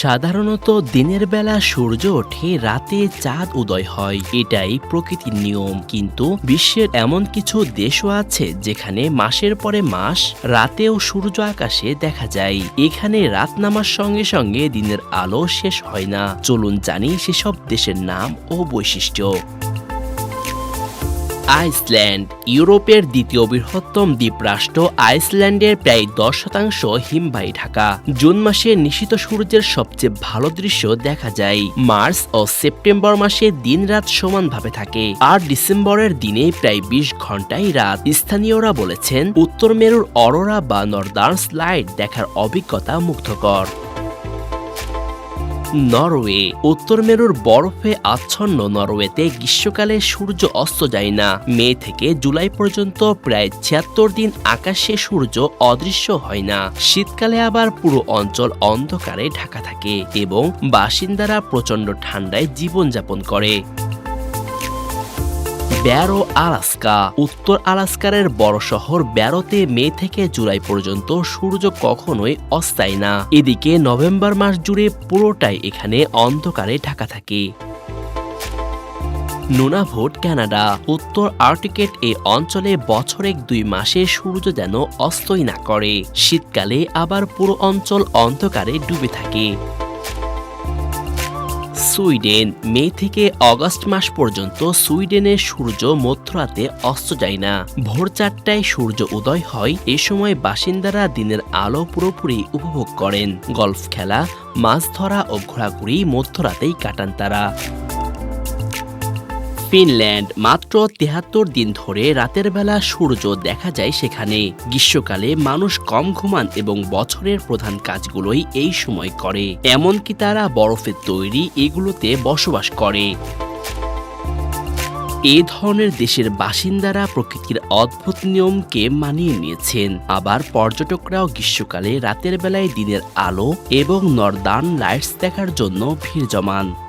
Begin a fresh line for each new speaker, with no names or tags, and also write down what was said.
সাধারণত দিনের বেলা সূর্য ওঠে, রাতে চাঁদ উদয় হয়। এটাই প্রকৃতির নিয়ম। কিন্তু বিশ্বের এমন কিছু দেশও আছে যেখানে মাসের পরে মাস, রাতেও সূর্য আকাশে দেখা যায়। এখানে রাত নামার সঙ্গে সঙ্গে দিনের আলো শেষ হয় না। চলুন জানি সেসব দেশের নাম ও বৈশিষ্ট্য। আইসল্যান্ড, ইউরোপের দ্বিতীয় বৃহত্তম দ্বীপরাষ্ট্র আইসল্যান্ডের প্রায় দশ শতাংশ হিমবাই ঢাকা। জুন মাসে নিশিত সূর্যের সবচেয়ে ভালো দৃশ্য দেখা যায়। মার্চ ও সেপ্টেম্বর মাসে দিন রাত সমানভাবে থাকে। আর ডিসেম্বরের দিনে প্রায় বিশ ঘন্টাই রাত। স্থানীয়রা বলেছেন, উত্তর মেরুর অরোরা বা নর্দার্ন স্লাইড দেখার অভিজ্ঞতা মুগ্ধকর। নরওয়ে। উত্তর মেরুর বরফে আচ্ছন্ন নরওয়েতে গ্রীষ্মকালে সূর্য অস্ত যায় না। মে থেকে জুলাই পর্যন্ত প্রায় ছিয়াত্তর দিন আকাশে সূর্য অদৃশ্য হয় না। শীতকালে আবার পুরো অঞ্চল অন্ধকারে ঢাকা থাকে এবং বাসিন্দারা প্রচণ্ড ঠান্ডায় জীবনযাপন করে। Barrow, Alaska. উত্তর আলাস্কারের বড় শহর ব্যারোতে মে থেকে জুলাই পর্যন্ত সূর্য কখনোই অস্থায়ী না। এদিকে নভেম্বর মাস জুড়ে পুরোটাই এখানে অন্ধকারে ঢাকা থাকে। নুনাভোট কানাডা উত্তর আর্টিকেট এই অঞ্চলে বছরের দুই মাসে সূর্য যেন অস্তই না করে। শীতকালে আবার পুরো অঞ্চল অন্ধকারে ডুবে থাকে। সুইডেন, মে থেকে অগস্ট মাস পর্যন্ত সুইডেনের সূর্য মধ্যরাতে অস্ত যায় না। ভোর চারটায় সূর্য উদয় হয়, এ সময় বাসিন্দারা দিনের আলো পুরোপুরি উপভোগ করেন। গল্ফ খেলা, মাছ ধরা ও ঘোরাঘুরি মধ্যরাতেই কাটান তারা। ফিনল্যান্ড মাত্র তেহাত্তর দিন ধরে রাতের বেলা সূর্য দেখা যায় সেখানে। গ্রীষ্মকালে মানুষ কম ঘুমান এবং বছরের প্রধান কাজগুলোই এই সময় করে। এমনকি তারা বরফের তৈরি এগুলোতে বসবাস করে। এ ধরনের দেশের বাসিন্দারা প্রকৃতির অদ্ভুত নিয়মকে মানিয়ে নিয়েছেন। আবার পর্যটকরাও গ্রীষ্মকালে রাতের বেলায় দিনের আলো এবং নর্দার্ন লাইটস দেখার জন্য ভিড় জমান।